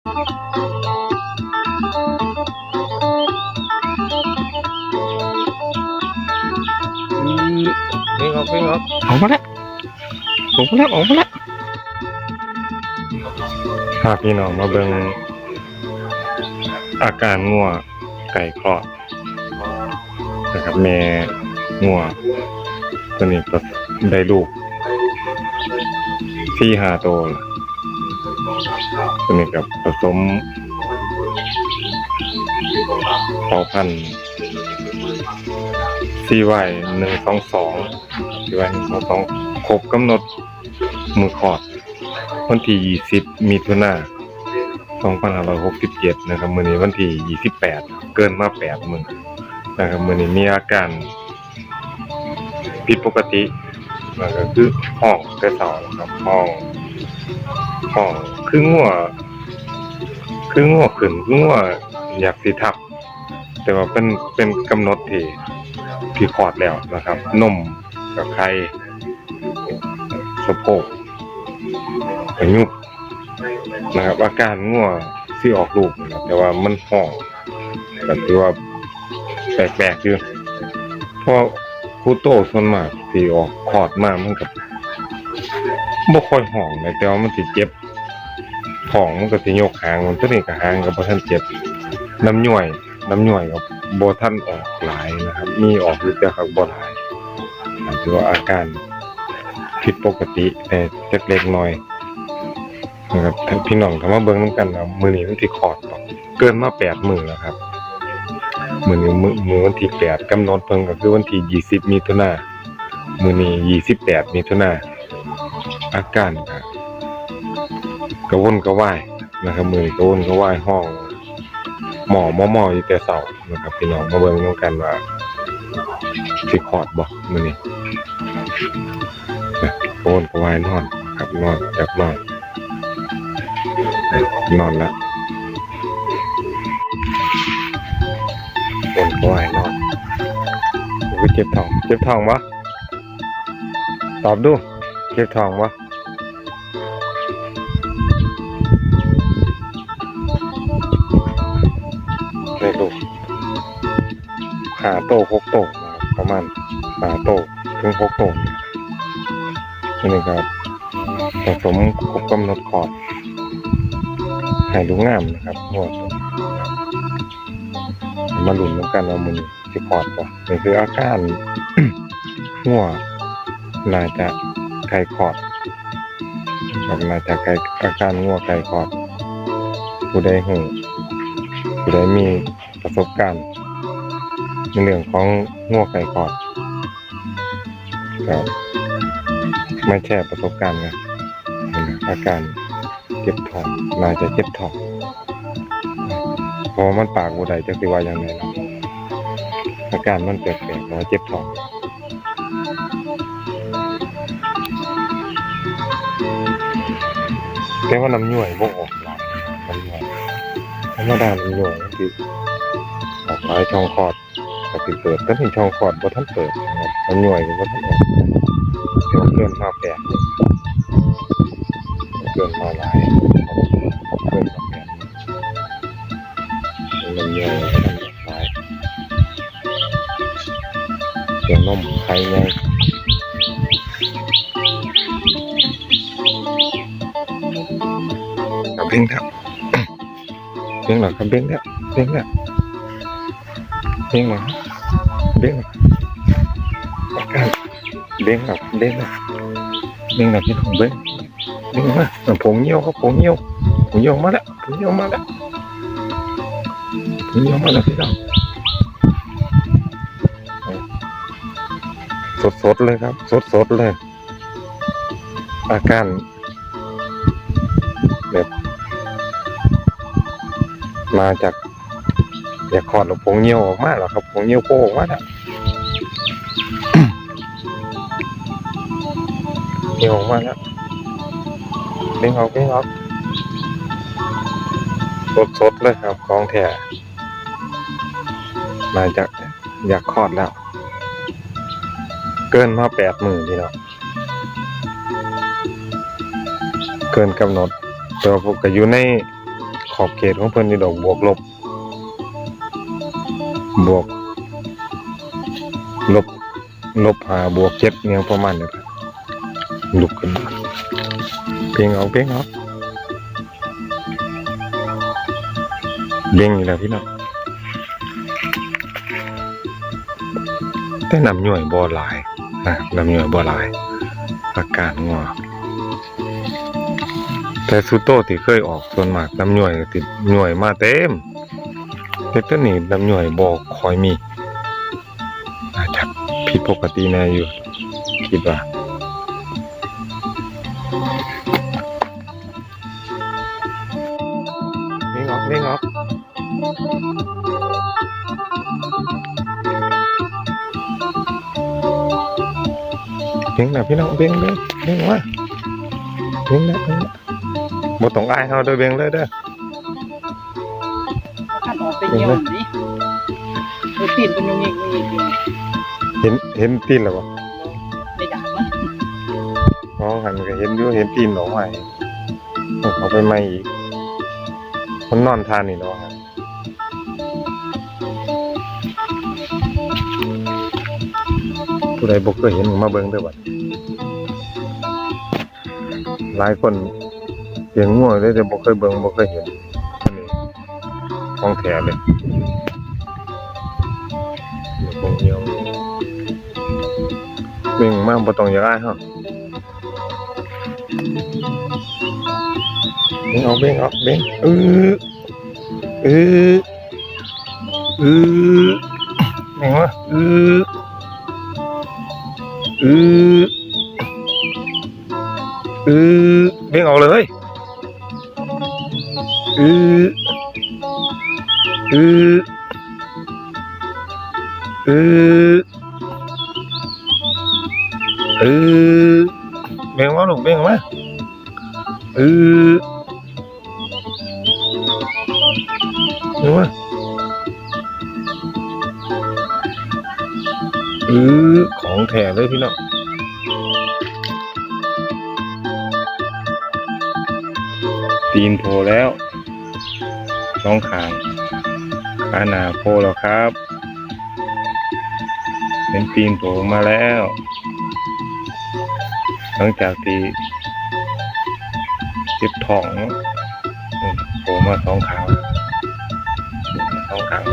วิ่งออกวิ่งออกออกมาแล้วออกมาแล้วออกมาแล้วพาพี่น้องมาเบิ่งอาการงัวไก่คลอดนะครับแม่งัวตัวนี้ก็ได้ลูกที่หาโตวแล้ว ตัวนี้กับผสมพอพันธุ์ซีไวหนึ่งสองสองซีไวหนึ่งสองสองครบกำหนดมือขอด วันที่ยี่สิบมิถุนาสองพันห้าร้อยหกสิบเจ็ดนะครับ มือนี้วันที่ยี่สิบแปดเกินมาแปดมือนะครับมือนี้มีอาการผิดปกตินั่นก็คือห้องแต่เสาครับห้อง ห้องคืองัวคืองัวขึ้นงัวอยากสิทับ แต่ว่าเป็นเป็นกำหนดที่ที่คอดแล้วนะครับ นมกับไข่สะโพกกระยุกนะครับอาการง่วที่ออกลูกนะครับแต่ว่ามันห่อก็ถือว่าแปลกๆอยู่เพราะคูโตส่วนมากที่ออกคอดมามันกับ บ่ค่อยห่องเลยแต่ว่ามันสิเจ็บท้องมันก็สิยกหางมันตัวนี้ก็หางก็บ่ทันเจ็บน้ำย่อยน้ำย่อยกับโบท่านออกหลายนะครับ มีออกอยู่แต่ครับบ่หลายอาจจะว่าอาการผิดปกติแต่จักเล็กน้อยนะครับพี่น้องถ้ามาเบิ่งนำกันนะมือนี้มันสิคลอดเกินมา8มื้อแล้วครับมือนี้มือมือวันที่8กำหนดเพิ่นก็คือวันที่20มิถุนามือนี้28มิถุนา อาการก็กระวนกระวายนะครับมือกระวนกระวายห้อง หมอหมอหมออยู่แต่เสานะครับพี่น้องมาเบิ่งน้ำกันว่าสิคอร์ดบ่มื้อนี้นะโอนก็วายนอนครับนอนจับนอนนอนแล้วโอนก็วายนอนโอ้ยเจ็บท้องเจ็บท้องวะตอบดูเจ็บท้องวะ ขาโตหกโตนะครับประมาณขาโตถึงหกโตนี่นี่ครับผสมครบกำหนดขอดให้ดูงามนะครับหัวตัวมาหลุนน้ำกันเอามือสิขอดป่ะนี่คืออาการหัวน่าจะไก่ขอดครับน่าจะไก่อาการงัวไก่ขอดผู้ใดหูผู้ใดมีประสบการณ์ ในเรื่องของงัวไก่กอดก็ไม่แชร์ประสบการณ์กันอาการเจ็บท้องน่าจะเจ็บท้องเพราะมันปากบูใดจะสิว่าอย่างไรนะอาการมันแปลกๆว่าเจ็บท้องแต่ว่าน้ำย่อยบ่ออกหลายน้ำย่อยธรรมดาน้ำย่อยมันสิออกหลายช่องคอด สิเปิดแต่ถึงช่องคอดบ่าทันเปิดนะครับมันย่อยก็บ่ทันออกเดี๋ยวเกินมาแปดเกินมาหลายเกินมาแปดมันย่อยมันหลายเสียงนมไข่ไงกับเพ่งครับเพ่งหรอครับเพ่งแล้วเพ่งแล้วเด้งมา เด้งมาอากาเด้งแบบเด้งแบบเด้งแบบที่ผมเด้งเด้งมาผงเยี่ยวครับผงเยี่ยวผงเยี่ยวมาแล้วผงเยี่ยวมาแล้วผงเยี่ยวมาแล้วพี่น้องสดสดเลยครับ สดสดเลย อาการแบบมาจาก อยากขอดหลวงผงเงี้ยวออกมาหรอครับผงเงี้ยวโผล่ออกมาแล้วเงี้ยวออกมาแล้วเด้งออกเด้งออกสดสดๆเลยครับของแท้มาจากอยากคลอดแล้ว เกินมาแปดหมื่นพี่เนาะเกินกำหนดตัวพวกก็อยู่ในขอบเขตของเพิ่นนี่ดอกบวกลบ บวก ลบ ลบหาบวกเจ็ดเนี่ยประมาณนี้ครับลุกขึ้นเพ่งเอาเพ่งเอาเบ่งอยู่แล้วพี่น้องแต่น้ำย่อยบ่หลายนะน้ำย่อยบ่หลาย อาการงัวแต่ซูโต้ที่เคยออกส่วนมากน้ำย่อยติดย่อยมาเต็ม แต่ตัวนี้น้ำย่อยบ่ค่อยมีอาจจะผิดปกติแน่อยู่ คิดว่าเบ่งออกเบ่งออกเบ่งนะพี่น้องเบ่งเบ่งเบ่งว่าเบ่งนะเบ่งนะบ่ต้องอายเฮาเด้อเบ่งเลยเด้อ ขันออกไปเยี่ยมนี่เออตีนเป็นอยังไงยังไงอยู่เห็นเห็นตีนแล้วบ่ไม่ด่าว่าอ๋อหันก็เห็นอยู่เห็นตีนหนองใหม่เอาไปใหม่อีกมันนอนทานนี่เนาะครับผู้ใดบ่เคยเห็นก็มาเบิ่งเด้อบัดหลายคนเลี้ยงงัวเลยแต่บ่เคยเบิ่งบ่เคยเห็นอันนี้ ของแท้เลยเดี๋ยวคงเหี่ยวเบิ่งมากบ่ต้องอยากอายฮาเบ่งออกเบ่งออกเบ่งเออเออเออเบ่งวะเออเออเออเบ่งออกเลยเออ ออเออเออเบ่งมาลูกเบ่งมาเออเห็นไหมอือของแท้เลยพี่น้องตีนโผล่แล้วสองขาง อาหนาโผล่แล้วครับ เป็นปีนโผมาแล้ว หลังจากที่เจ็บท้องอืมโผมาสองขาสองครั้ง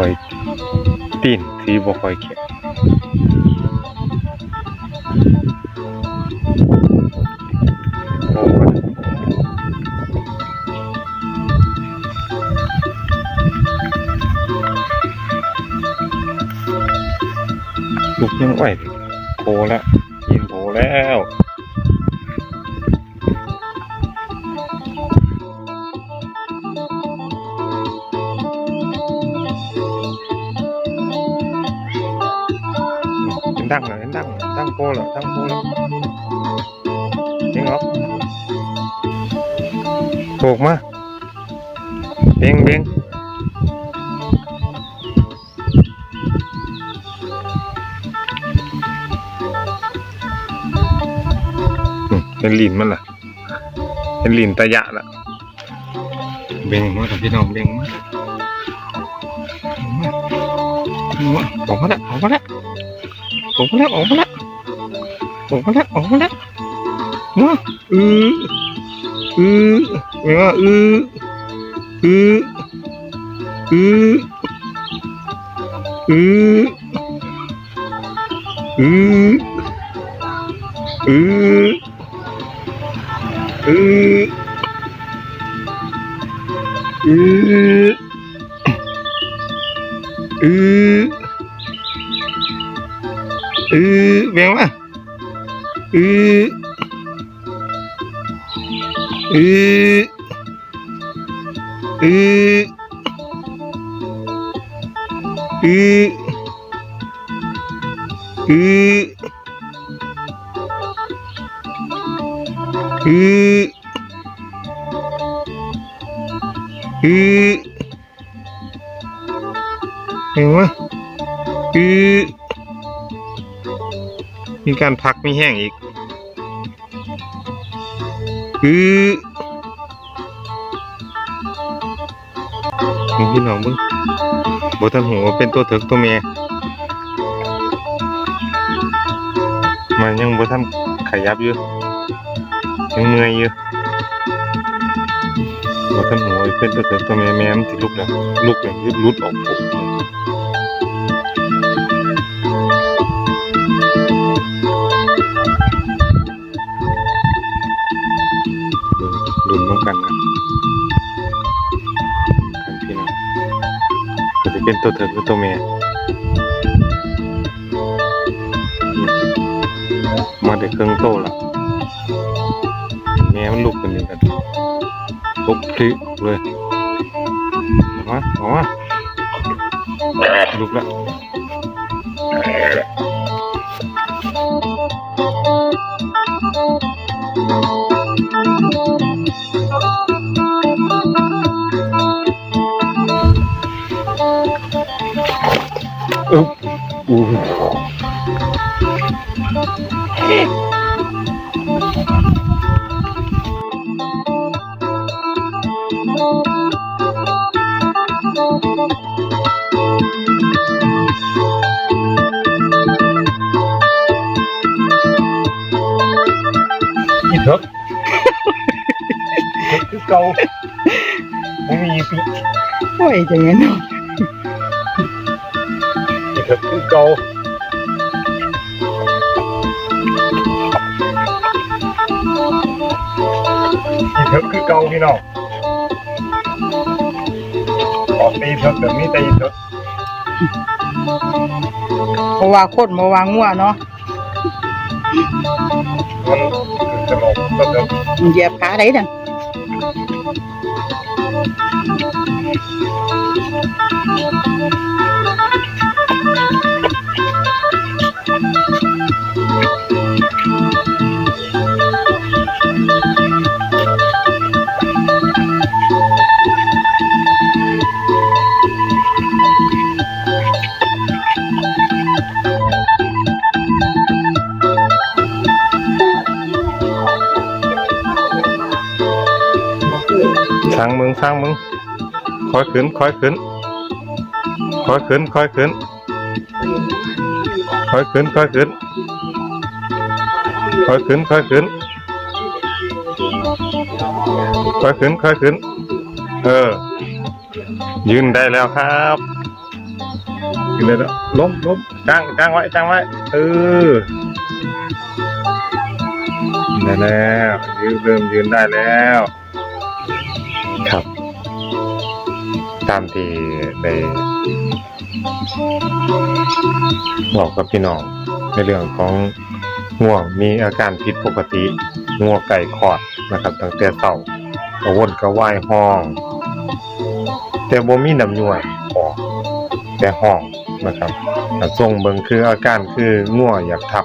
ค่อยตีนสีบ่ค่อยเข้มลูกยังไหวโผล่แล้วยินโผล่แล้ว เป็นดังดังโผล่แล้วดังโผล่แล้วเบ่งออกโผล่มาเบ่งเบ่งเป็นลินมันล่ะ เป็นลินตะยะล่ะ เบ่งมากับพี่น้องเบ่งมาเบ่งมาออกมาแล้วออกมาแล้วออกมาแล้วออกมาแล้ว ออกมาแล้วออกมาแล้วมาอืออือเบ่งมาอืออืออืออืออืออืออืออืออืออือเบ่งมาอือ 鱼鱼鱼鱼鱼鱼鱼，行吗？鱼。 มีการพักมีแห้งอีกอือมึงพี่น้องมึงบทันหัวเป็นตัวเถิกตัวเมียมันยังบทันขยับอยู่ยังเมื่อยอยู่ว่าท่านหัวเป็นตัวเถิดตัวแม่แม่มันที่ลุกนะลุกเนี่ยยุดลุดออกปุ๊บ ตัวเถิดกับตัวเมียมาได้เครื่องโตแล้วแม่มันลุกกันนี่กันลุกพลิกเลยออกมาออกมาลุกละ เถอะคือเก่าไม่มีปีโอ้ยจังงั้นเนาะอีเถอะคือเก่าอีเถอะคือเก่าพี่น้อง ของตีสดแบบนี้ตีสดเพราะว่าโคตรมาวางงัวเนาะมันจะหลบก็จะเหยียบขาได้ดัง ช้างมึงคอยขึ้นคอยขึ้นคอยขึ้นคอยขึ้นคอยขึ้นคอยขึ้นคอยขึ้นคอยขึ้นคอยขึ้นคอยขึ้น เออ ยืนได้แล้วครับยืนได้แล้วล้มล้มจ้างจ้างไว้จ้างไว้เออได้แล้วยืนเริ่มยืนได้แล้ว ครับ ตามที่ได้บอกกับพี่น้องในเรื่องของง่วงมีอาการผิดปกติง่วงไก่คอดนะครับตั้งแต่เต่ากระวนกระวายห้อง แต่บ่มีน้ำย่อยออกแต่ห้องนะครับแต่ทรงเบิงคืออาการคือง่วงอยากทับ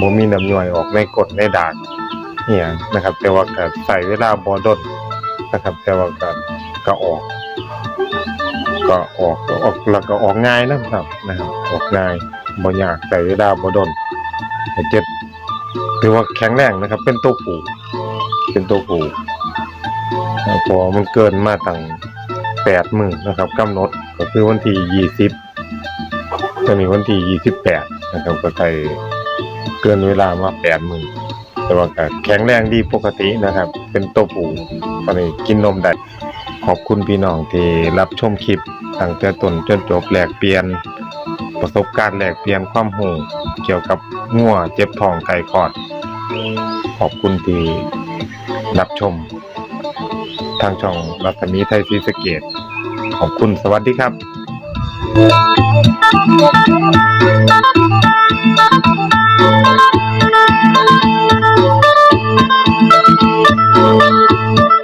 บ่มีน้ำย่อยออกในกดในดากเนี่ยนะครับ แต่ว่าก็ใส่เวลาบ่ดน นะครับ แต่ว่าก็ก็ออก ก็ออกก็ออกแล้วก็ออกง่ายนะครับนะครับ ออกง่ายบ่ยากใส่เวลาบ่ดนเจ็ดถือว่าแข็งแรงนะครับ เป็นตัวผูเป็นตัวผูพอมันเกินมาตั้งแปดหมื่นนะครับกำหนดก็คือวันที่ยี่สิบจะมีวันที่ยี่สิบแปดนะครับก็ใส่เกินเวลามาแปดหมื่น แต่ว่าก็แข็งแรงดีปกตินะครับ เป็นตัวผู้ตอนนี้กินนมได้ขอบคุณพี่น้องที่รับชมคลิปตั้งแต่ต้นจนจบแหลกเปลี่ยน ประสบการณ์แหลกเปลี่ยนความรู้เกี่ยวกับงัวเจ็บท้องไก่คอด ขอบคุณที่รับชม ทางช่องรัศมีไทยศรีสเกดขอบคุณสวัสดีครับ Thank you.